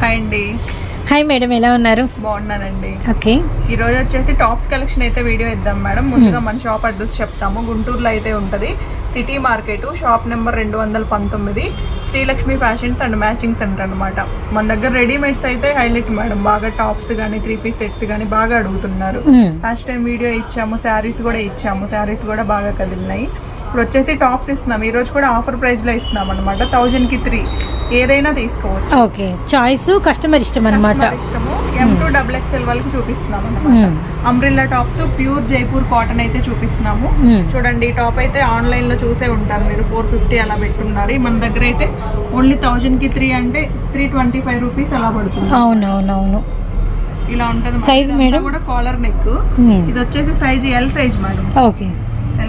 Hi అండి. Hi madam ఎలా ఉన్నారు? బాగున్నానండి. ఓకే ఈ రోజు వచ్చేసి టాప్స్ కలెక్షన్ అయితే వీడియో ఇద్దాం మేడం ముందుగా మన షాప్ అడ్రస్ చెప్తాము. గుంటూరులో అయితే ఉంటది. సిటీ మార్కెట్ షాప్ నెంబర్ రెండు వందల పంతొమ్మిది. Srilakshmi fashions and matching centre అన్నమాట. మన దగ్గర రెడీమేడ్స్ అయితే హైలైట్ మేడం బాగా టాప్స్ కానీ త్రీ పీస్ సెట్స్ కానీ బాగా అడుగుతున్నారు. లాస్ట్ టైం వీడియో ఇచ్చాము శారీస్ కూడా ఇచ్చాము. శారీస్ కూడా బాగా కదిలినాయి. ఇప్పుడు వచ్చేసి టాప్స్ ఇస్తున్నాం ఈ రోజు కూడా ఆఫర్ ప్రైస్లో ఇస్తున్నాం అనమాట థౌజండ్కి త్రీ ఏదైనా తీసుకోవచ్చు. ఓకే. చాయిస్ కస్టమర్ ఇష్టం అనమాట ఇష్టము. ఎం టూ డబుల్ ఎక్స్ఎల్ వాళ్ళకి చూపిస్తున్నాం అన్నమాట. మ్మ్. Umbrella tops pure Jaipur cotton అయితే చూపిస్తున్నాము. మ్మ్. చూడండి ఈ టాప్ అయితే ఆన్లైన్లో చూసే ఉంటారు మీరు. ఫోర్ ఫిఫ్టీ అలా పెట్టున్నారు. మన దగ్గర అయితే ఓన్లీ థౌజండ్కి త్రీ అంటే త్రీ ట్వంటీ ఫైవ్ రూపీస్ అలా పడుతుంది. అవునవునవును. ఇలా ఉంటుంది. Size madam? కూడా కాలర్ నెక్ మ్మ్. ఇది వచ్చేసి size L size madam okay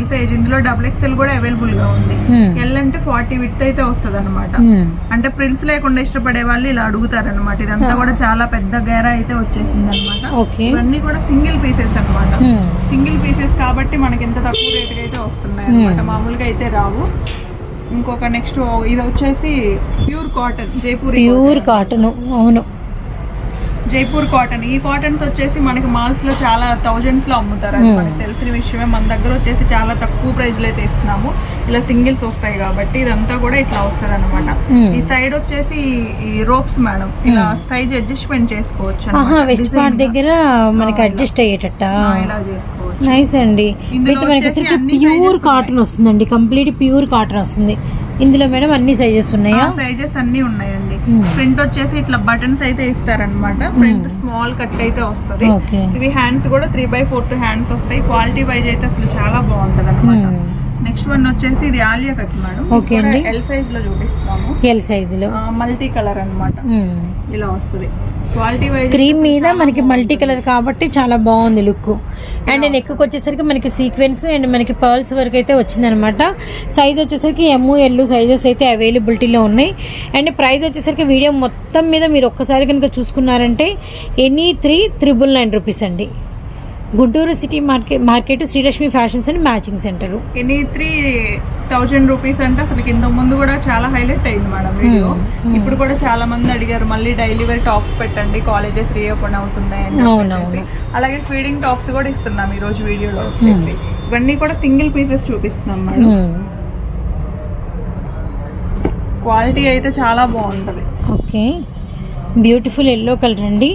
L size ఇందులో డబుల్ ఎక్స్ఎల్ కూడా అవైలబుల్గా ఉంది. ఎల్ అంటే ఫార్టీ విత్ అయితే వస్తుంది అనమాట మ్మ్. అంటే ప్రింట్స్ లేకుండా ఇష్టపడే వాళ్ళు ఇలా అడుగుతారు అనమాట ఇదంతా కూడా చాలా పెద్ద గేరా అయితే వచ్చేసింది అనమాట ఇవన్నీ కూడా సింగిల్ పీసెస్ అన్నమాట. మ్మ్. సింగిల్ పీసెస్ కాబట్టి మనకి ఎంత తక్కువ రేటుకి అయితే వస్తున్నాయి అనమాట మామూలుగా అయితే రావు. ఇంకొక నెక్స్ట్ ఇది వచ్చేసి pure cotton Jaipur pure cotton అవును. జైపూర్ కాటన్. ఈ కాటన్స్ వచ్చేసి మనకి మాల్స్లో చాలా థౌజండ్స్లో అమ్ముతారు. అది మనకి తెలిసిన విషయమే. మన దగ్గర వచ్చేసి చాలా తక్కువ ప్రైస్లో అయితే ఇస్తున్నాము. ఇలా సింగిల్స్ వస్తాయి కాబట్టి ఇదంతా కూడా ఇట్లా వస్తుంది అనమాట. ఈ సైడ్ వచ్చేసి ఈ రోప్స్ మేడం. ఇలా సైజ్ అడ్జస్ట్మెంట్ చేసుకోవచ్చు. Waist part. దగ్గర మనకి అడ్జస్ట్ అయ్యేటట్ట? ఇలా చేసుకోవచ్చు. నైస్ అండి. విత్ మనకి అసలు ప్యూర్ కాటన్ వస్తుందండి. కంప్లీట్ ప్యూర్ కాటన్ వస్తుంది. ఇందులో మేడం అన్ని సైజెస్ ఉన్నాయా? సైజెస్ అన్ని ఉన్నాయండి. Hmm. ప్రింట్ వచ్చేసి ఇట్లా బటన్స్ అయితే ఇస్తారనమాట ఫ్రంట్ స్మాల్ కట్ అయితే వస్తది. ఓకే ఇవి హ్యాండ్స్ కూడా త్రీ బై ఫోర్త్ హ్యాండ్స్ వస్తాయి. క్వాలిటీ వైజ్ అయితే అసలు చాలా బాగుంటది అనమాట. నెక్స్ట్ వన్ వచ్చేసి ఇది ఆలియా కట్ మేడం Okay అండి. ఎల్ సైజ్లో చూపిస్తాము. ఎల్ సైజులో మల్టీ కలర్ అన్నమాట. ఇలా వస్తుంది. క్రీమ్ మీద మనకి మల్టీ కలర్ కాబట్టి చాలా బాగుంది లుక్ అండ్ నెక్ వచ్చేసరికి మనకి సీక్వెన్స్ అండ్ మనకి పర్ల్స్ వరకు అయితే వచ్చిందనమాట. సైజ్ వచ్చేసరికి ఎమ్ ఎల్ సైజెస్ అయితే అవైలబిలిటీలో ఉన్నాయి. అండ్ ప్రైస్ వచ్చేసరికి వీడియో మొత్తం మీద మీరు ఒక్కసారి కనుక చూసుకున్నారంటే any three triple nine rupees అండి. Guntur city market market Srilakshmi fashions and matching centre. Any three thousand rupees అంటే. అసలు కింద ముందు కూడా చాలా హైలైట్ అయింది మేడం వీడియో. ఇప్పుడు కూడా చాలా మంది అడిగారు మళ్ళీ డైలీ వేర్ టాప్స్ పెట్టండి కాలేజెస్ రీఓపెన్ అవుతున్నాయి అని. చెప్పేసి. అలాగే ఫీడింగ్ టాప్స్ కూడా ఇస్తున్నాం ఈ రోజు వీడియోలో వచ్చేసి. ఇవన్నీ కూడా సింగిల్ పీసెస్ చూపిస్తున్నాం మేడం. క్వాలిటీ అయితే చాలా బాగుంటది. ఓకే. బ్యూటిఫుల్ ఎల్లో కలర్ అండి.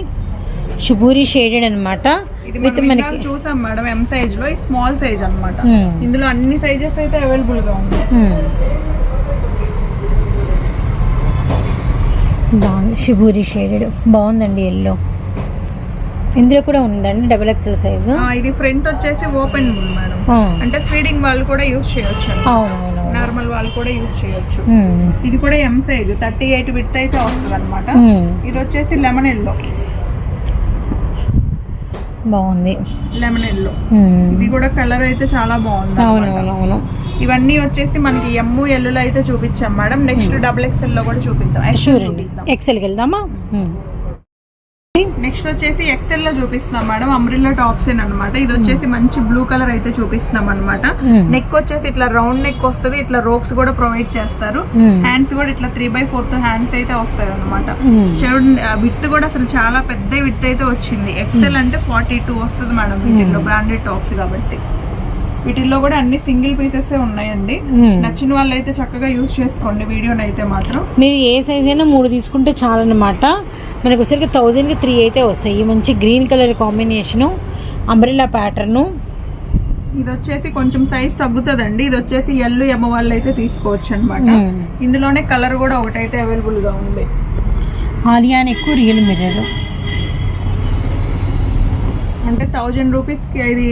షుబూరి షేడెడ్ అనమాట ఇది విత్ మనం మనకి చూసాం మేడం ఎం సైజ్లో స్మాల్ సైజ్ అన్నమాట. Hmm. ఇందులో అన్ని సైజెస్ అయితే అవైలబుల్గా ఉన్నాయి మ్మ్. బాగుంది. షిబూరి షేడెడ్ బాగుందండి ఎల్లో ఇందులో కూడా ఉందండి డబుల్ ఎక్స్ఎల్ సైజు ఇది ఫ్రంట్ వచ్చేసి ఓపెన్ ఉంది మేడం. అంటే ఫీడింగ్ వాళ్ళు కూడా యూజ్ చేయొచ్చు అవునవును నార్మల్ వాళ్ళు కూడా యూజ్ చేయొచ్చు. మ్మ్. ఇది కూడా M size thirty eight with అయితే వస్తుంది అనమాట. ఇది వచ్చేసి లెమన్ ఎల్లో బాగుంది. Lemon yellow. ఇది కూడా కలర్ అయితే చాలా బాగుంది. అవునవునవును. ఇవన్నీ వచ్చేసి మనకి ఎమ్ము ఎల్లులో అయితే చూపించాం మేడం. నెక్స్ట్ డబుల్ ఎక్స్ఎల్లో కూడా చూపిద్దాం. చూపిద్దాం. ఎక్సెల్కి వెళ్దామా. నెక్స్ట్ వచ్చేసి ఎక్సెల్లో చూపిస్తున్నాం మేడం. అమ్రిల్లా టాప్స్ అనమాట ఇది వచ్చేసి మంచి బ్లూ కలర్ అయితే చూపిస్తున్నాం అనమాట. నెక్ వచ్చేసి ఇట్లా రౌండ్ నెక్ వస్తుంది. ఇట్లా రోప్స్ కూడా ప్రొవైడ్ చేస్తారు. హ్యాండ్స్ కూడా ఇట్లా త్రీ బై ఫోర్త్ హ్యాండ్స్ అయితే వస్తాయి అనమాట విత్ కూడా అసలు చాలా పెద్ద విత్ అయితే వచ్చింది. ఎక్సెల్ అంటే ఫార్టీ టూ వస్తుంది మేడం వీటిల్లో బ్రాండెడ్ టాప్స్ కాబట్టి. వీటిల్లో కూడా అన్ని సింగిల్ పీసెస్ ఉన్నాయండి. నచ్చిన వాళ్ళు అయితే చక్కగా యూజ్ చేసుకోండి వీడియోని అయితే మాత్రం. మీరు ఏ సైజ్ అయినా మూడు తీసుకుంటే చాలన్నమాట. మనకు వచ్చరికి థౌజండ్కి త్రీ అయితే వస్తాయి. ఈ మంచి green colour combination umbrella pattern. ఇది వచ్చేసి కొంచెం సైజ్ తగ్గుతుందండి. ఇది వచ్చేసి ఎల్లు ఎమ్మ వాళ్ళు అయితే తీసుకోవచ్చు అనమాట. ఇందులోనే కలర్ కూడా ఒకటైతే అవైలబుల్గా ఉంది. ఆలియాన్ ఎక్కువ రియల్ మిర్రర్. అంటే థౌజండ్ రూపీస్కి ఇది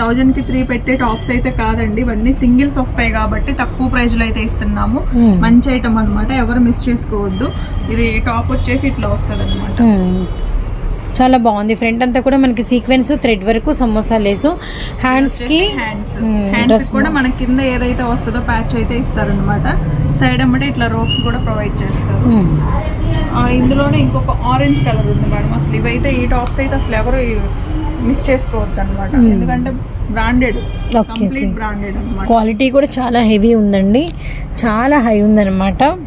థౌజండ్కి త్రీ పెట్టే టాప్స్ అయితే కాదండి. ఇవన్నీ సింగిల్స్ వస్తాయి కాబట్టి తక్కువ ప్రైస్లో అయితే ఇస్తున్నాము. మ్మ్. మంచి ఐటమ్ అన్నమాట. ఎవరు మిస్ చేసుకోవద్దు. ఇది టాప్ వచ్చేసి ఇట్లా వస్తుంది అనమాట చాలా బాగుంది. ఫ్రంట్ అంతా కూడా మనకి సీక్వెన్స్ థ్రెడ్ వరకు సమోసా లేసు. హ్యాండ్స్కి హ్యాండ్స్ dress కూడా మన కింద ఏదైతే వస్తుందో ప్యాచ్ అయితే ఇస్తారనమాట సైడ్ అమ్మటే ఇట్లా రోప్స్ కూడా ప్రొవైడ్ చేస్తారు. ఇందులోనే ఇంకొక ఆరెంజ్ కలర్ ఉంది మేడం. అసలు ఇవైతే ఈ టాప్స్ అయితే అసలు ఎవరు మిస్ చేసుకోవద్దు అనమాట ఎందుకంటే బ్రాండెడ్ కంప్లీట్. బ్రాండెడ్ అనమాట క్వాలిటీ కూడా చాలా హెవీ ఉందండి. చాలా హై ఉందన్నమాట. మ్మ్.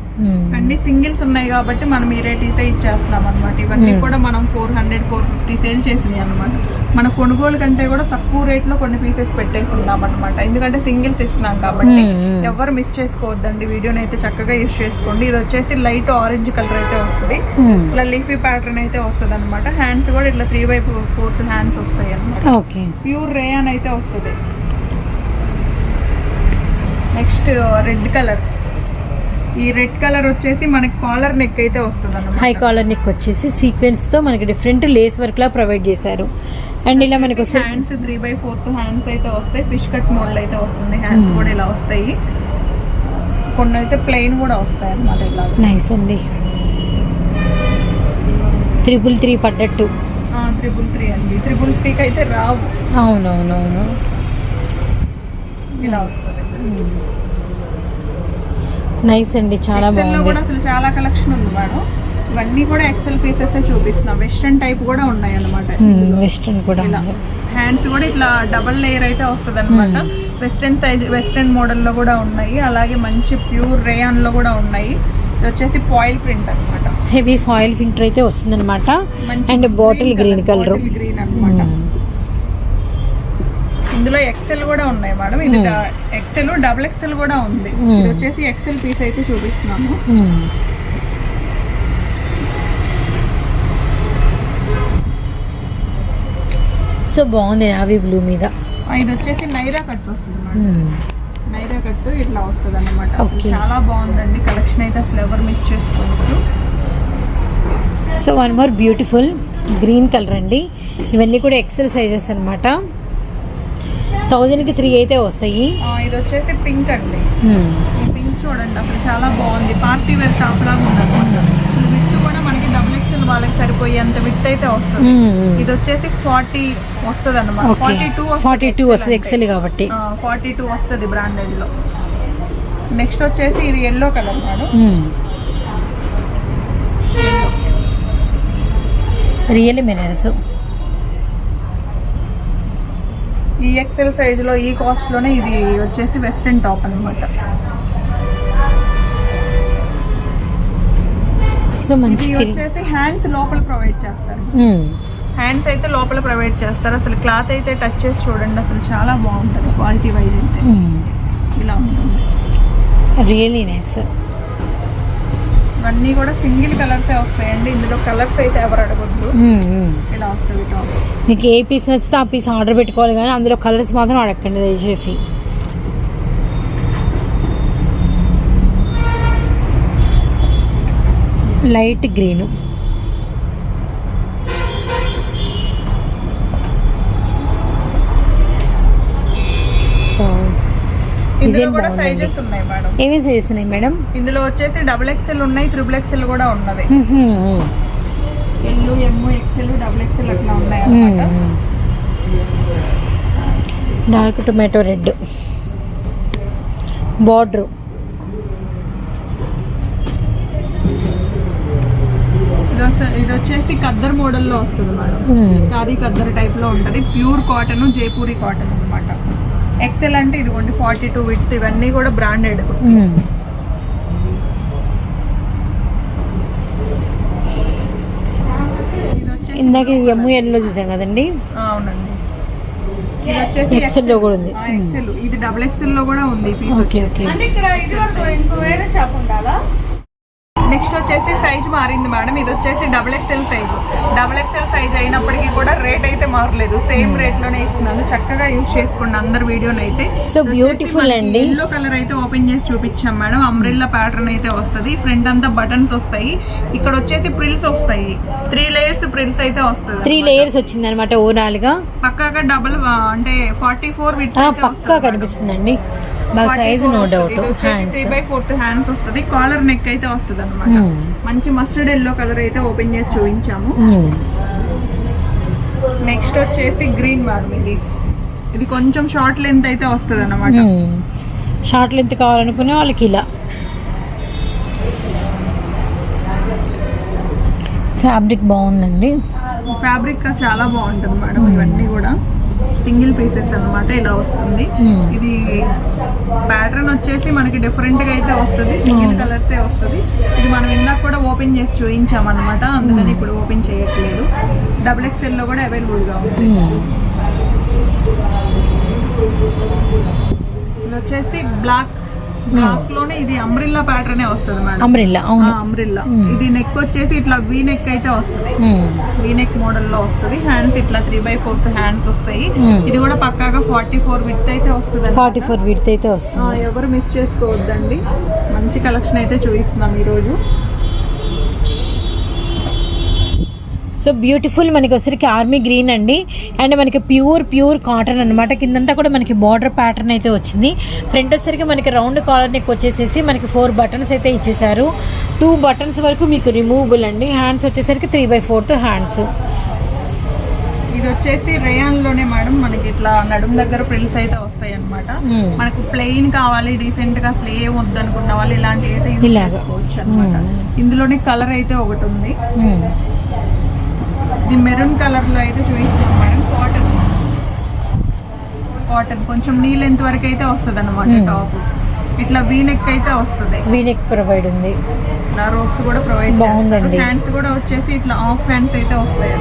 అన్ని సింగిల్స్ ఉన్నాయి కాబట్టి మనం ఈ రేట్ అయితే ఇచ్చేస్తున్నాం అనమాట ఇవన్నీ Hmm. కూడా మనం four hundred four fifty sale చేసినాయి అనమాట మన కొనుగోలు కంటే కూడా తక్కువ రేట్లో కొన్ని పీసెస్ పెట్టేసి ఉన్నాం అనమాట ఎందుకంటే సింగిల్స్ ఇస్తున్నాం కాబట్టి Hmm, hmm. ఎవరు మిస్ చేసుకోవద్దండి. వీడియోని అయితే చక్కగా యూస్ చేసుకోండి. ఇది వచ్చేసి లైట్ ఆరెంజ్ కలర్ అయితే వస్తుంది. ఇట్లా లీఫీ ప్యాటర్న్ అయితే వస్తుంది అనమాట హ్యాండ్స్ కూడా ఇట్లా త్రీ బై ఫోర్త్ హ్యాండ్స్ వస్తాయి అనమాట ప్యూర్ రేయాన్ అయితే వస్తుంది. నెక్స్ట్ రెడ్ కలర్ ఈ రెడ్ కలర్ వచ్చేసి మనకి కాలర్ నెక్ అయితే వస్తుంది హై కాలర్ నెక్ వచ్చేసి సీక్వెన్స్తో మనకి డిఫరెంట్ లేస్ వర్క్ లా ప్రొవైడ్ చేశారు. అండ్ ఇలా మనకి hands three by fourth hands అయితే వస్తాయి. ఫిష్ కట్ మోడల్ అయితే వస్తుంది. Hands Hmm. కూడా ఇలా వస్తాయి. కొన్ని అయితే ప్లెయిన్ కూడా వస్తాయి అన్నమాట ఇలా నైస్ అండి. త్రిపుల్ త్రీ పడ్డట్టు. త్రిబుల్ త్రీ అండి. త్రిబుల్ త్రీకి అయితే రావు. అవునవునవును. ఇలా వస్తుంది. నైస్ అండి చాలా బాగుంది. కూడా అసలు చాలా కలెక్షన్ ఉంది మేడం ఇవన్నీ కూడా ఎక్సెల్ పీసెస్ చూపిస్తున్నాం. వెస్ట్రన్ టైప్ కూడా ఉన్నాయి అనమాట వెస్ట్రన్ కూడా హ్యాండ్స్ కూడా ఇట్లా డబల్ లేయర్ అయితే వస్తుంది అనమాట వెస్ట్రన్ సైజ్ వెస్ట్రన్ మోడల్లో కూడా ఉన్నాయి. అలాగే మంచి ప్యూర్ రేయాన్లో కూడా ఉన్నాయి. వచ్చేసి పాయిల్ ప్రింట్ అనమాట హెవీ ఫాయిల్ ఫిల్టర్ అయితే వస్తుంది అనమాట and bottle green colour green అన్నమాట. ఇందులో ఎక్సెల్ కూడా ఉన్నాయి మేడం. ఇది ఎక్సెల్ డబుల్ ఎక్సెల్ కూడా ఉంది. Hmm. ఇది వచ్చేసి ఎక్సెల్ పీస్ అయితే చూపిస్తున్నాము సో బాగుంది నావీ బ్లూ మీద. ఇది వచ్చేసి నైరా కట్ వస్తుంది మేడం. నైరా కట్టు ఇట్లా వస్తుంది అనమాట. చాలా బాగుందండి. కలెక్షన్ అయితే అసలు ఎవరు మిస్ చేసుకోవచ్చు so one more beautiful green colour అండి. ఇవన్నీ కూడా ఎక్సెల్ సైజెస్ అనమాట థౌజండ్కి త్రీ అయితే వస్తాయి. ఇది వచ్చేసి పింక్ అండి. ఈ పింక్ చూడండి అసలు చాలా బాగుంది. పార్టీ వేర్ టాప్ లాగా ఉంది అనమాట విత్ కూడా మనకి డబుల్ ఎక్స్ఎల్ వాళ్ళకి సరిపోయే అంత విత్ అయితే వస్తుంది. ఇది వచ్చేసి ఫార్టీ వస్తుంది అనమాట ఫార్టీ టూ ఫార్టీ టూ వస్తుంది ఎక్సెల్ కాబట్టి. ఫార్టీ టూ వస్తుంది బ్రాండెడ్లో నెక్స్ట్ వచ్చేసి ఇది ఎల్లో కలర్ మేడం రియల్ మినర్స్ ఈ ఎక్సెల్ సైజ్లో ఈ కాస్ట్లోనే ఇది వచ్చేసి వెస్ట్రన్ టాప్ అనమాట సో ఇది వచ్చేసి హ్యాండ్స్ లోపల ప్రొవైడ్ చేస్తారు. హ్యాండ్స్ అయితే లోపల ప్రొవైడ్ చేస్తారు. అసలు క్లాత్ అయితే టచ్ చేసి చూడండి అసలు చాలా బాగుంటుంది క్వాలిటీ వైజ్ అయితే. ఇలా ఉంటుంది. రియలీ నైస్ ఇవన్నీ కూడా సింగిల్ కలర్సే వస్తాయండి. ఇందులో కలర్స్ అయితే ఎవరు అడగొద్దు. ఇలా వస్తుంది టాప్ మీకు ఏ పీస్ నచ్చితే ఆ పీస్ ఆర్డర్ పెట్టుకోవాలి కానీ అందులో కలర్స్ మాత్రం అడగండి దయచేసి. Light green. ఇందులో కూడా. సైజెస్ ఉన్నాయి మేడం. ఏమేమి సైజెస్ ఉన్నాయి మేడం? ఇందులో వచ్చేసి డబుల్ ఎక్స్ఎల్ ఉన్నాయి త్రిబుల్ ఎక్స్ఎల్ కూడా ఉన్నది. L M XL double XL అట్లా ఉన్నాయి డార్క్ టొమాటో రెడ్ బార్డర్ ఇది వచ్చేసి ఖద్దర్ మోడల్లో వస్తుంది మేడం. ఖాదీ ఖద్దర్ టైప్లో ఉంటది. ప్యూర్ కాటన్ జైపూరి కాటన్ అన్నమాట. ఎక్సెల్ అంటే ఇదిగోండి ఫార్టీ టూ విత్ ఇవన్నీ కూడా బ్రాండెడ్ ఇది వచ్చేసి ఇందాక ఎమ్ము ఎల్లో చూసాం కదండి? అవునండి. ఇది వచ్చేసి ఎక్సెల్లో కూడా ఉంది. ఎక్సెల్ ఇది డబుల్ ఎక్సెల్లో కూడా ఉంది పీస్ ఓకే ఓకే అంటే ఇక్కడ ఇది వరకు ఇంకో వేరే షాప్ ఉండాలా? నెక్స్ట్ వచ్చేసి సైజ్ మారింది మేడం. ఇది వచ్చేసి double XL size double XL size అయినప్పటికీ కూడా రేట్ అయితే మారలేదు. సేమ్ రేట్లోనే ఇస్తున్నాను. చక్కగా యూజ్ చేసుకోండి అందరు వీడియోని అయితే. So beautiful అండి. ఎల్లో కలర్ అయితే ఓపెన్ చేసి చూపించాం మేడం. అంబ్రెల్లా ప్యాటర్న్ అయితే వస్తది. ఫ్రంట్ అంతా బటన్స్ వస్తాయి. ఇక్కడ వచ్చేసి ప్రిల్స్ వస్తాయి. త్రీ లేయర్స్ ప్రిల్స్ అయితే వస్తుంది త్రీ లేయర్స్ వచ్చింది అనమాట ఓవరాల్గా. పక్కాగా డబుల్ అంటే ఫార్టీ ఫోర్ విత్ పక్కా కనిపిస్తుందండి. బాగా size no doubt three hands by fourth hands వస్తుంది. కాలర్ నెక్ అయితే వస్తుంది అనమాట Hmm. మంచి మస్టర్డ్ ఎల్లో కలర్ అయితే ఓపెన్ చేసి చూపించాము. నెక్స్ట్ వచ్చేసి గ్రీన్ మేడం ఇది ఇది కొంచెం షార్ట్ లెంత్ అయితే వస్తుంది అనమాట షార్ట్ లెంత్ కావాలనుకునే వాళ్ళకి ఇలా. ఫ్యాబ్రిక్ బాగుందండి. ఫ్యాబ్రిక్ చాలా బాగుంటుంది మేడం ఇవన్నీ కూడా. సింగిల్ పీసెస్ అన్నమాట ఇలా వస్తుంది. Hmm. ఇది ప్యాటర్న్ వచ్చేసి మనకి డిఫరెంట్గా అయితే వస్తుంది. సింగిల్ కలర్స్ ఏ వస్తుంది. ఇది మనం ఇందాక కూడా ఓపెన్ చేసి చూపించామన్నమాట. అందుకని ఇప్పుడు ఓపెన్ చేయట్లేదు. డబుల్ ఎక్స్ఎల్లో కూడా అవైలబుల్గా ఉంది. ఇది వచ్చేసి బ్లాక్ బ్లాక్లోనే ఇది అంబ్రిల్లా ప్యాటర్న్ వస్తుంది మేడం అంబ్రిల్లా అవును. అంబ్రిల్లా ఇది నెక్ వచ్చేసి ఇట్లా వీ నెక్ అయితే వస్తుంది. వీ నెక్ మోడల్లో వస్తుంది. హ్యాండ్స్ ఇట్లా త్రీ బై ఫోర్త్ హ్యాండ్స్ వస్తాయి. Hmm. ఇది కూడా పక్కాగా ఫార్టీ ఫోర్ విత్ అయితే వస్తుంది ఫార్టీ ఫోర్ విడ్త్ అయితే వస్తుంది. ఎవరు మిస్ చేసుకోవద్దండి. మంచి కలెక్షన్ అయితే చూపిస్తున్నాం ఈరోజు. సో బ్యూటిఫుల్ మనకి వచ్చరికి ఆర్మీ గ్రీన్ అండి. అండ్ మనకి ప్యూర్ ప్యూర్ కాటన్ అనమాట కిందంతా కూడా మనకి బార్డర్ ప్యాటర్న్ అయితే వచ్చింది. ఫ్రంట్ వచ్చేసరికి మనకి రౌండ్ కాలర్ నెక్ వచ్చేసేసి మనకి ఫోర్ బటన్స్ అయితే ఇచ్చేసారు. టూ బటన్స్ వరకు మీకు రిమూవబుల్ అండి. హ్యాండ్స్ వచ్చేసరికి త్రీ బై ఫోర్త్ హ్యాండ్స్. ఇది వచ్చేసి రేయాన్లోనే మేడం మనకి ఇట్లా నడుం దగ్గర ప్రిల్స్ అయితే వస్తాయి అనమాట. మనకు ప్లెయిన్ కావాలి డీసెంట్గా అసలు ఏం వద్దు అనుకున్న వాళ్ళు ఇలాంటివి అయితే యూజ్ ఇలాగా. చేసుకోవచ్చు అనమాట. ఇందులోనే కలర్ అయితే ఒకటి ఉంది. ఇది మెరూన్ కలర్లో అయితే చూపిస్తున్నాం మేడం. కాటన్ కాటన్ కొంచెం నీ లెంత్ వరకు అయితే వస్తుంది అనమాట Hmm. టాప్ ఇట్లా వీ నెక్ అయితే వస్తుంది. వీనెక్ ప్రొవైడ్ ఉంది. ఇట్లా రోప్స్ కూడా ప్రొవైడ్ బాగుందండి. హ్యాండ్స్ కూడా వచ్చేసి ఇట్లా ఆఫ్ హ్యాండ్స్ అయితే వస్తాయి.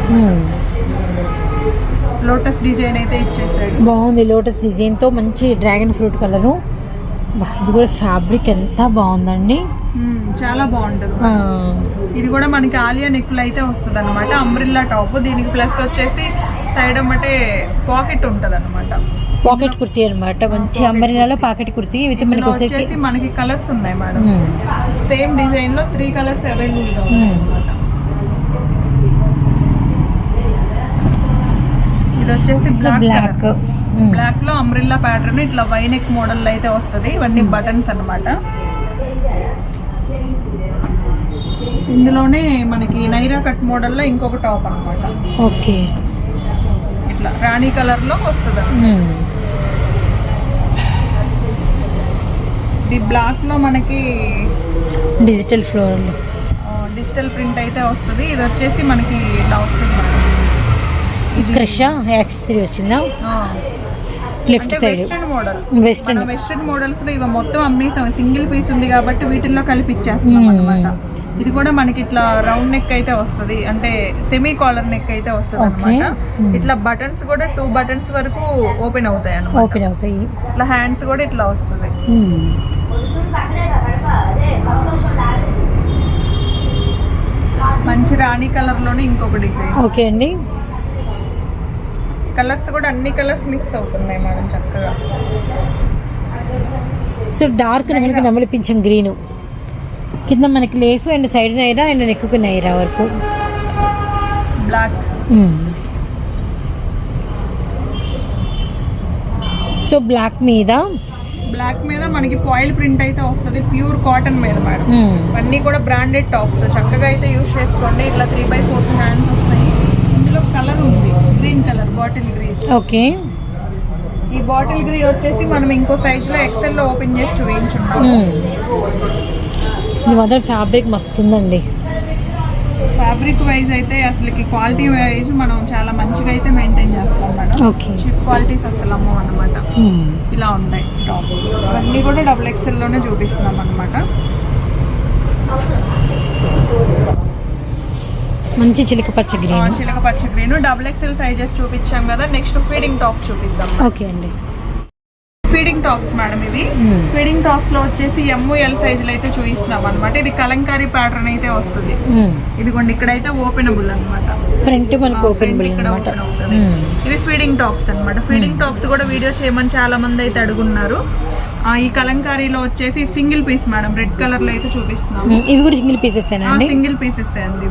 లోటస్ డిజైన్ అయితే ఇచ్చేసాడు. బాగుంది లోటస్ డిజైన్తో మంచి డ్రాగన్ ఫ్రూట్ కలరు ఇది కూడా ఫ్యాబ్రిక్ ఎంత బాగుందండి. చాలా బాగుంటది. ఇది కూడా మనకి ఆలియా నెక్లు అయితే వస్తుంది అనమాట అంబ్రిల్లా టాప్ దీనికి ప్లస్ వచ్చేసి సైడ్ అమ్మటే పాకెట్ ఉంటది అనమాట పాకెట్ కుర్తీ అనమాట మంచి అంబరినాలో పాకెట్ కుర్తీ విత్ మనకి వచ్చేసి మనకి కలర్స్ ఉన్నాయి మేడం. సేమ్ డిజైన్లో త్రీ కలర్స్ అవైలబుల్గా. ఉన్నాయి ఇది వచ్చేసి బ్లాక్ బ్లాక్. లో అంబ్రిల్లా ప్యాటర్న్ ఇట్లా వైనెక్ మోడల్ అయితే వస్తుంది. ఇవన్నీ బటన్స్ అన్నమాట. ఇందులోనే మనకి నైరా కట్ మోడల్లో ఇంకొక టాప్ అన్నమాట. ఓకే. ఇట్లా రాణి కలర్లో వస్తుంది. ఇది బ్లాక్లో మనకి డిజిటల్ ఫ్లోర్ డిజిటల్ ప్రింట్ అయితే వస్తుంది. ఇది వచ్చేసి మనకి ఇట్లా వస్తుంది క్రష్ యాక్సెసరీ వచ్చిందా? Left side. Western model. Western. Western మోడల్స్లో ఇవి మొత్తం అమ్మేసాం. సింగిల్ పీస్ ఉంది కాబట్టి వీటిల్లో కలిపి ఇచ్చేస్తున్నాం Hmm. అనమాట ఇది కూడా మనకి ఇట్లా రౌండ్ నెక్ అయితే వస్తది. అంటే సెమీ కాలర్ నెక్ అయితే వస్తుంది. అనమాట. ఇట్లా బటన్స్ కూడా టూ బటన్స్ వరకు ఓపెన్ అవుతాయి అనమాట ఓపెన్ అవుతాయి. ఇట్లా హ్యాండ్స్ కూడా ఇట్లా వస్తుంది. మంచి రాణి కలర్లోనే ఇంకొక డిజైన్ ఓకే అండి. కలర్స్ కూడా అన్ని కలర్స్ మిక్స్ అవుతున్నాయి మేడం చక్కగా. సో డార్క్ మనకి నెమలి పింఛం గ్రీన్. కింద మనకి lace and side Naira and neck నైరా వరకు. బ్లాక్. సో బ్లాక్ మీద. బ్లాక్ మీద మనకి పాయిల్ ప్రింట్ అయితే వస్తుంది. ప్యూర్ కాటన్ మీద మేడం. అన్నీ కూడా బ్రాండెడ్ టాప్స్ చక్కగా అయితే యూజ్ చేసుకోండి. ఇట్లా త్రీ బై ఫోర్త్ హ్యాండ్స్ వస్తాయి ఇందులో కలర్ ఉంది. Green colour bottle green. Okay. ఈ బాటిల్ గ్రీన్ వచ్చేసి మనం ఇంకో సైజ్లో ఎక్సెల్లో ఓపెన్ చేసి చూపించున్నాం. ఇది మాత్రం ఫ్యాబ్రిక్ మస్తుందండి. ఫ్యాబ్రిక్ వైజ్ అయితే అసలుకి క్వాలిటీ వైజ్ మనం చాలా మంచిగా అయితే మెయింటైన్ చేస్తాం మేడం. ఓకే. చీప్ క్వాలిటీస్ అసలు అమ్మం అనమాట. ఇలా ఉంటాయి టాప్స్ ఇవన్నీ కూడా డబుల్ ఎక్సెల్లోనే చూపిస్తున్నాం అనమాట మంచి చిలక పచ్చ గ్రీన్ చిలక పచ్చ గ్రీన్ డబుల్ ఎక్సెల్ సైజెస్ చూపించాం కదా. నెక్స్ట్ ఫీడింగ్ టాప్ చూపిద్దాం. ఓకే అండి. ఫీడింగ్ టాప్స్ మేడం ఇవి. ఫీడింగ్ టాప్స్లో వచ్చేసి ఎమ్ ఎల్ సైజులు అయితే చూపిస్తున్నాం అనమాట ఇది కలంకారీ ప్యాటర్న్ అయితే వస్తుంది. మ్మ్. ఇదిగోండి ఇక్కడైతే ఓపెనబుల్ అనమాట ఫ్రంట్ మనకు ఇక్కడ అనమాట ఓపెన్ అవుతుంది. ఇవి ఫీడింగ్ టాప్స్ అన్నమాట. ఫీడింగ్ టాప్స్ కూడా వీడియో చేయమని చాలా మంది అయితే అడుగున్నారు. ఆ, ఈ కలంకారీలో వచ్చేసి సింగిల్ పీస్ మేడం రెడ్ కలర్లో అయితే చూపిస్తున్నాం. ఇవి కూడా సింగిల్ పీసెస్ అండి? సింగిల్ పీసెస్ అండి.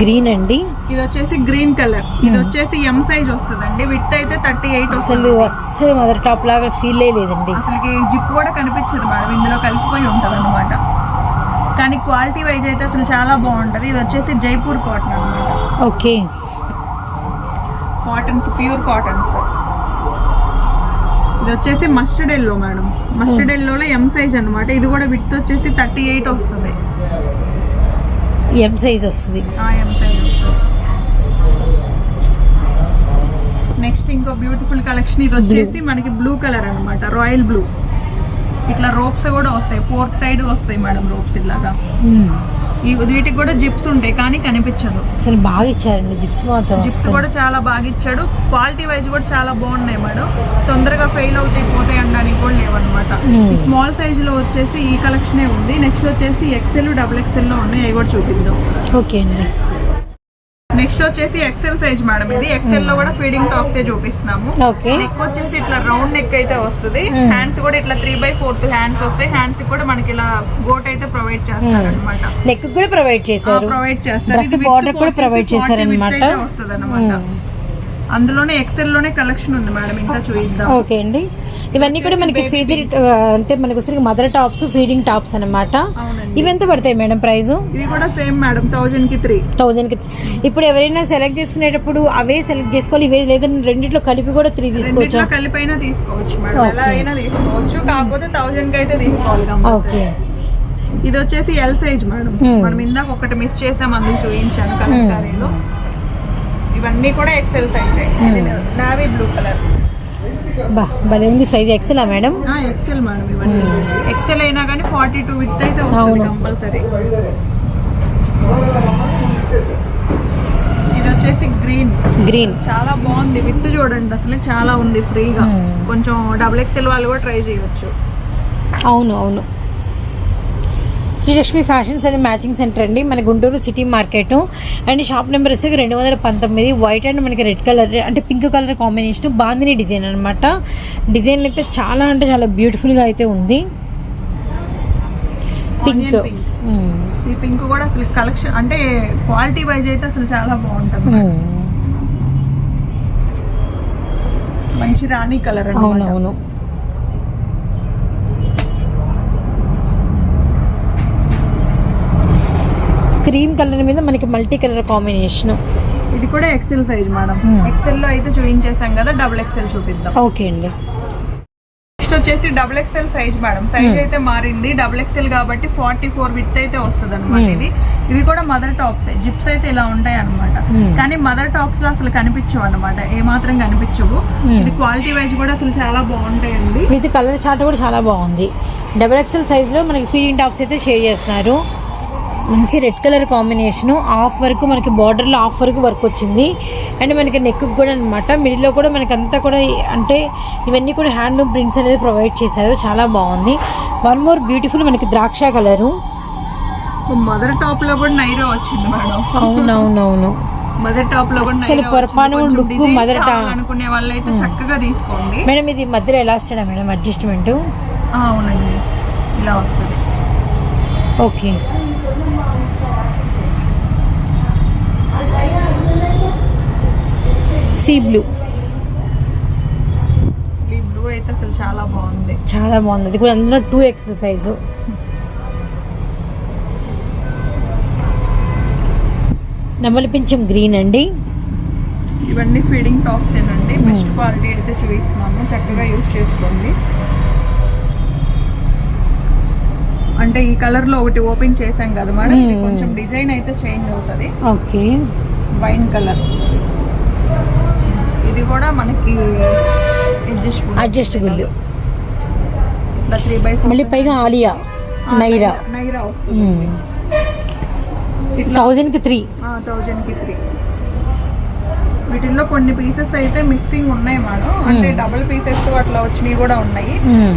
గ్రీన్ అండి. ఇది వచ్చేసి గ్రీన్ కలర్ ఇది వచ్చేసి ఎం సైజ్ వస్తుందండి. విత్ అయితే థర్టీ ఎయిట్ అసలు అస్సలు మదర్ టాప్ లాగా ఫీల్ లేదండి. అసలుకి జిప్ కూడా కనిపించదు మేడం. ఇందులో కలిసిపోయి ఉంటది అనమాట కానీ క్వాలిటీ వైజ్ అయితే అసలు చాలా బాగుంటది. ఇది వచ్చేసి జైపూర్ కాటన్ అనమాట ఓకే. కాటన్స్ ప్యూర్ కాటన్స్ ఇది వచ్చేసి మస్టర్డ్ ఎల్లో మేడం. మస్టర్డ్ ఎల్లోలో ఎం సైజ్ అన్నమాట. ఇది కూడా విత్ వచ్చేసి థర్టీ ఎయిట్ వస్తుంది. ఎం సైజ్ వస్తుంది. ఆ ఎం సైజ్ వస్తుంది. నెక్స్ట్ ఇంకో బ్యూటిఫుల్ కలెక్షన్ ఇది వచ్చేసి మనకి బ్లూ కలర్ అన్నమాట రాయల్ బ్లూ ఇట్లా రోప్స్ కూడా వస్తాయి ఫోర్త్ సైడ్ వస్తాయి మేడం రోప్స్ ఇలాగా మ్మ్. ఈ వీటికి కూడా జిప్స్ ఉంటాయి కానీ కనిపించదు. అసలు బాగా ఇచ్చారండి జిప్స్ మాత్రం జిప్స్. కూడా చాలా బాగా ఇచ్చాడు. క్వాలిటీ వైజ్ కూడా చాలా బాగున్నాయి మేడం. తొందరగా ఫెయిల్ అవుతాయి పోతాయి అనడానికి కూడా లేవన్నమాట. స్మాల్ సైజ్లో వచ్చేసి ఈ కలెక్షనే ఉంది. నెక్స్ట్ వచ్చేసి ఎక్సెల్ డబుల్ ఎక్సెల్లో ఉన్నాయి. అవి కూడా చూపిద్దాం. ఓకే అండి. నెక్స్ట్ వచ్చేసి ఎక్సెల్ సైజ్ మేడం ఇది ఎక్సెల్లో కూడా ఫీడింగ్ టాప్స్ చూపిస్తున్నాము. నెక్ వచ్చేసి ఇట్లా రౌండ్ నెక్ అయితే వస్తుంది. Hmm. హ్యాండ్స్ కూడా ఇట్లా త్రీ బై ఫోర్త్ హ్యాండ్స్ వస్తాయి. హ్యాండ్స్ కూడా మనకి ఇలా గోట్ అయితే ప్రొవైడ్ చేస్తారు అనమాట నెక్ కూడా ప్రొవైడ్ చేశారు. ప్రొవైడ్ చేస్తారు. కూడా చేశారన్నమాట. వస్తుంది అనమాట అందులోనే ఎక్సెల్లోనే కలెక్షన్ ఉంది మేడం ఇంకా చూద్దాం ఓకే అండి. ఇవన్నీ కూడా మనకి ఫీడింగ్ అంటే మనకి వచ్చరికి మదర్ టాప్స్ ఫీడింగ్ టాప్స్ అన్నమాట. అవునండి. ఇవి ఎంత పడతాయి మేడం ప్రైస్ ఇవి కూడా సేమ్ మేడం థౌజండ్కి త్రీ థౌజండ్కి ఇప్పుడు ఎవరైనా సెలెక్ట్ చేసుకునేటప్పుడు అవే సెలెక్ట్ చేసుకోవాలి ఇవే లేదంటే రెండిట్లో కలిపి కూడా త్రీ తీసుకోవచ్చు? తీసుకోవచ్చు మేడం ఎలా అయినా తీసుకోవచ్చు కాకపోతే థౌజండ్కి అయితే తీసుకోవాలి ఓకే ఇది వచ్చేసి ఎల్ సైజ్ మేడం. Hmm. మనం ఇందాక ఒకటి మిస్ చేసాం అందుకు చూపించాను కలంకారీలో ఇవన్నీ కూడా XL size navy blue colour బా భలే ఉంది సైజ్ ఎక్సెలా మేడం ఎక్సెల్ మేడం ఇవన్నీ. ఎక్సెల్ అయినా కానీ ఫార్టీ టూ విత్ అయితే అవును. కంపల్సరీ ఇది వచ్చేసి గ్రీన్ గ్రీన్ చాలా బాగుంది. విత్ చూడండి అసలు చాలా ఉంది ఫ్రీగా Hmm. కొంచెం డబుల్ ఎక్సెల్ వాళ్ళు కూడా ట్రై చేయొచ్చు. అవును అవును. Srilakshmi fashions and matching centre అండి. మన Guntur city market and shop number వచ్చి రెండు వందల పంతొమ్మిది. వైట్ అండ్ మనకి రెడ్ కలర్ అంటే pink colour combination bandhani design అనమాట డిజైన్ అయితే చాలా అంటే చాలా బ్యూటిఫుల్గా అయితే ఉంది. Pink pink. ఈ పింక్ కూడా అసలు కలెక్షన్ అంటే క్వాలిటీ వైజ్ అయితే అసలు చాలా బాగుంటుంది మంచి రాణి కలర్ అవునవును. క్రీమ్ కలర్ మీద మనకి మల్టీ కలర్ కాంబినేషన్. ఇది కూడా ఎక్సెల్ సైజ్ మేడం. ఎక్సెల్లో అయితే చూపించేసాం కదా డబుల్ ఎక్సెల్ చూపిద్దాం. ఓకే అండి. నెక్స్ట్ వచ్చేసి double XL size madam size. అయితే మారింది. డబుల్ ఎక్సెల్ కాబట్టి ఫార్టీ ఫోర్ విత్ అయితే వస్తుంది అనమాట Hmm. ఇది. ఇవి కూడా మదర్ టాప్స్ జిప్స్ అయితే ఇలా ఉంటాయి అనమాట Hmm. కానీ మదర్ టాప్స్లో అసలు కనిపించవు అనమాట ఏ మాత్రం కనిపించవు. Hmm. ఇది క్వాలిటీ వైజ్ కూడా అసలు చాలా బాగుంటాయండి. విత్ కలర్ చార్ట్ కూడా చాలా బాగుంది. డబల్ ఎక్స్ఎల్ సైజ్లో మనకి ఫీడింగ్ టాప్స్ అయితే షేర్ చేస్తున్నారు. మంచి రెడ్ కలర్ కాంబినేషన్. ఆఫ్ వరకు మనకి బార్డర్లో ఆఫ్ వరకు వర్క్ వచ్చింది. అండ్ మనకి నెక్ కూడా అనమాట మిడిల్లో కూడా మనకి అంతా కూడా అంటే ఇవన్నీ కూడా హ్యాండ్లూమ్ ప్రింట్స్ అనేది ప్రొవైడ్ చేశారు. చాలా బాగుంది. వన్ మోర్ బ్యూటిఫుల్ మనకి ద్రాక్ష కలరు. మదర్ టాప్లో కూడా నైరా వచ్చింది మేడం. అవునవునవును. మదర్ టాప్లో కూడా అస్సలు నైరా వచ్చింది. పొరపాటున కొంచెం look designs mother top. కావాలనుకునే వాళ్ళైతే చక్కగా తీసుకోండి. మేడం ఇది మధ్యలో ఎలా వస్తాడా మేడం అడ్జస్ట్మెంట్? అవునండి. ఇలా వస్తుంది. ఓకే. Sea blue. అయితే అసలు చాలా బాగుంది. చాలా బాగుంది. ఇది కూడా అందులో టూ ఎక్స్ఎల్ సైజు నెమలి పింఛం గ్రీన్ అండి. ఇవన్నీ ఫీడింగ్ టాప్స్ ఏనండి. బెస్ట్ క్వాలిటీ అయితే చూపిస్తున్నాము. చక్కగా యూజ్ చేసుకోండి. అంటే ఈ కలర్లో ఒకటి ఓపెన్ చేసాం కదా మేడం? Hmm. కొంచెం డిజైన్ అయితే చేంజ్ అవుతుంది. ఓకే. Wine colour. ఇది కూడా మనకి. అడ్జస్టబుల్ మళ్ళీ పైగా ఆలియా నైరా. నైరా ఇట్లా థౌజండ్కి త్రీ థౌజండ్కి త్రీ వీటిల్లో కొన్ని పీసెస్ అయితే మిక్సింగ్ ఉన్నాయి మేడం. అంటే. డబుల్ పీసెస్ అట్లా వచ్చినవి కూడా ఉన్నాయి.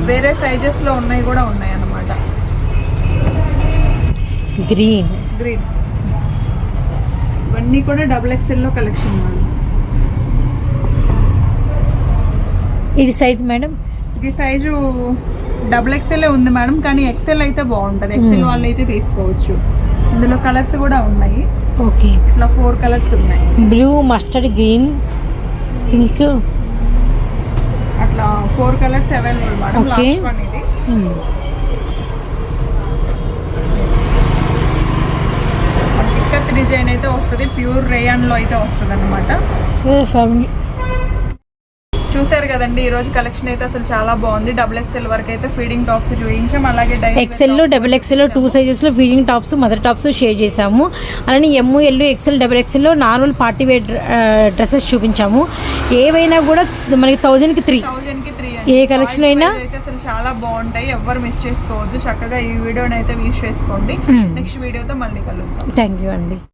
వేరే సైజెస్లో ఉన్నాయి కూడా ఉన్నాయి అన్నమాట. గ్రీన్ గ్రీన్ ఇవన్నీ కూడా డబుల్ ఎక్స్ఎల్లో కలెక్షన్ మేడం. ఇది సైజ్ మేడం ఇది సైజు డబుల్ ఎక్స్ఎల్ ఉంది మేడం కానీ ఎక్స్ఎల్ అయితే బాగుంటది. XL Hmm. వాళ్ళు అయితే తీసుకోవచ్చు. ఇందులో కలర్స్ కూడా ఉన్నాయి. ఓకే ఇట్లా ఫోర్ కలర్స్ ఉన్నాయి. బ్లూ మస్టర్డ్ గ్రీన్ పింక్ అట్లా four colours available madam Okay. Last one ఇది ఇక్కత్ డిజైన్ అయితే వస్తుంది. ప్యూర్ రేయాన్లో అయితే వస్తుంది అనమాట చూసారు కదండి ఈ రోజు కలెక్షన్ అయితే అసలు చాలా బాగుంది. డబుల్ ఎక్స్ఎల్ వరకు అయితే ఫీడింగ్ టాప్స్ చూపించాం అలాగే XL double XL two సైజెస్లో feeding tops mother tops share చేసాము అలానే ఎమ్ ఎల్ ఎక్సెల్ డబుల్ ఎక్సెల్లో నార్మల్ పార్టీ వేర్ డ్రెస్సెస్ చూపించాము. ఏవైనా కూడా మనకి థౌజండ్కి త్రీ ఏ collection అయినా? అసలు చాలా బాగుంటాయి. ఎవ్వరు మిస్ చేసుకోవద్దు. చక్కగా ఈ వీడియోని అయితే యూస్ చేసుకోండి. Hmm. నెక్స్ట్ వీడియోతో మళ్ళీ కలుద్దాం. థ్యాంక్ యూ అండి.